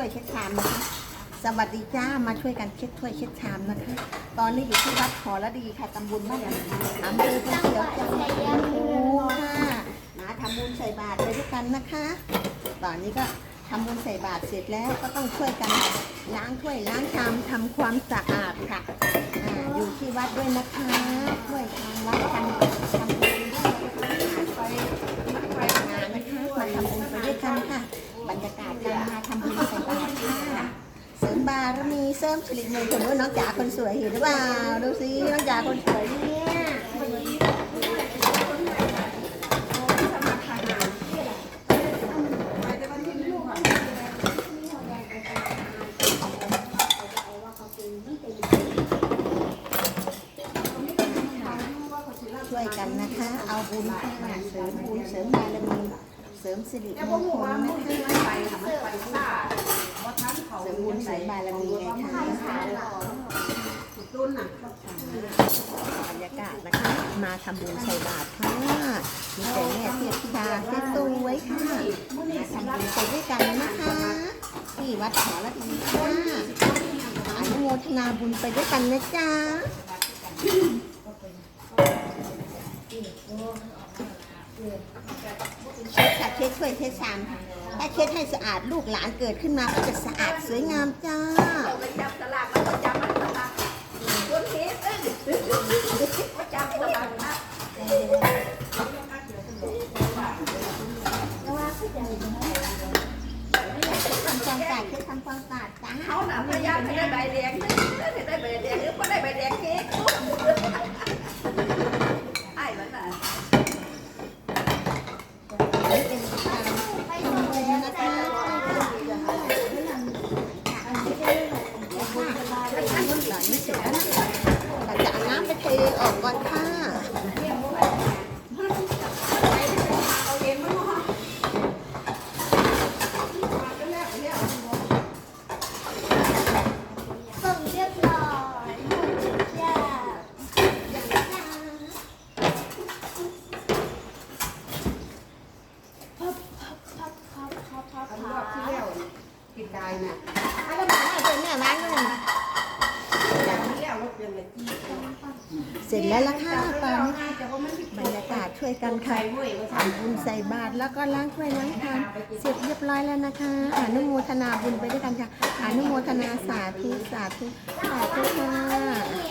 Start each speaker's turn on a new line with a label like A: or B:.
A: ถ้วยเช็ดชามนะคะ สวัสดีจ้ามาช่วยกันเช็ดถ้วยเช็ดชามนะคะ ตอนนี้อยู่ที่วัดขอระดีค่ะตำบลบ้านหลังอำเภอภูเขียวจังหวัดลำพูค่ะมาทำบุญใส่บาตรไปด้วยกันนะคะ ตอนนี้ก็ทำบุญใส่บาตรเสร็จแล้วก็ต้องช่วยกันล้างถ้วยล้างชามทำความสะอาดค่ะออยู่ที่วัดด้วยนะคะช่วยทางวัดกันทำบุญด้วยนะคะไปมานะคะมาทำบุญไปด้วยกันค่ะ บรรยากาศการมาทำบุญใส่บาตรค่ะ เสริม บารมีเสริมสิริมงคลด้วยน้องจ๋าคนสวยเห็นหรือเปล่าดูสิน้องจ๋าคนสวยเนี่ยช่วยกันนะคะ เอาบุญค่ะเสริมบุญเสริมบารมีเสริมสิริมงคลนะคะ เสริมบุญเสริมบารมีไงคะบรรยากาศนะคะ มาทำบุญใส่บาตรค่ะ มีแต่แม่เทียบธิดาเทียบตู้ไว้ค่ะมาทำบุญไปด้วยกันนะคะ ที่วัดขอระดีค่ะอนุโมทนาบุญไปด้วยกันนะจ๊ะเช็ดค่ะเช็ดถ้วยเช็ดชามค่ะถ้าเช็ดให้สะอาดลูกหลานเกิดขึ้นมาก็จะสะอาดสวยงามจ้า
B: เราไปจับสลากแล้วก็จับมันสลากคนเฮ็ดเอ้ยก็จับสลากนะ
A: ทำความสะอาดเช็ดทำความสะอาดจ้า
B: เขา น่ะพยายามให้ได้ใบแดงนี่ได้ใบแดงหรือพอได้ใบแดงเค้กไอ้มันน่ะ
A: เป็นการทำบุญนะคะหลังนี้เสร็จแล้วนะคะเราจะเอาน้ำไปเทออกก่อนค่ะ
C: ส่งเรียบร้อยหมดทุกอย่างพับพับพับพับพับพับ
B: อันรอบที่แล้วกิ นได้น่ะ
A: เอาแล้วมาให้เป็นแม่ร้านเลย
B: อย่างที่แล้วเราเปลี่ยนเลยจี้
A: เสร็จแล้วละค่ะตอนนี้
B: แต่ว่ามัน
A: บรรยากาศช่วยกันค่ะ
B: ใส่เว้ยก็
A: ทำบุญใส่บาตรแล้วก็ล้างถ้วยล้างชามเสร็จเรียบร้อยแล้วนะคะอนุโมทนาบุญไปด้วยกันค่ะอนุโมทนาสาธุสาธุสาธุค่ะ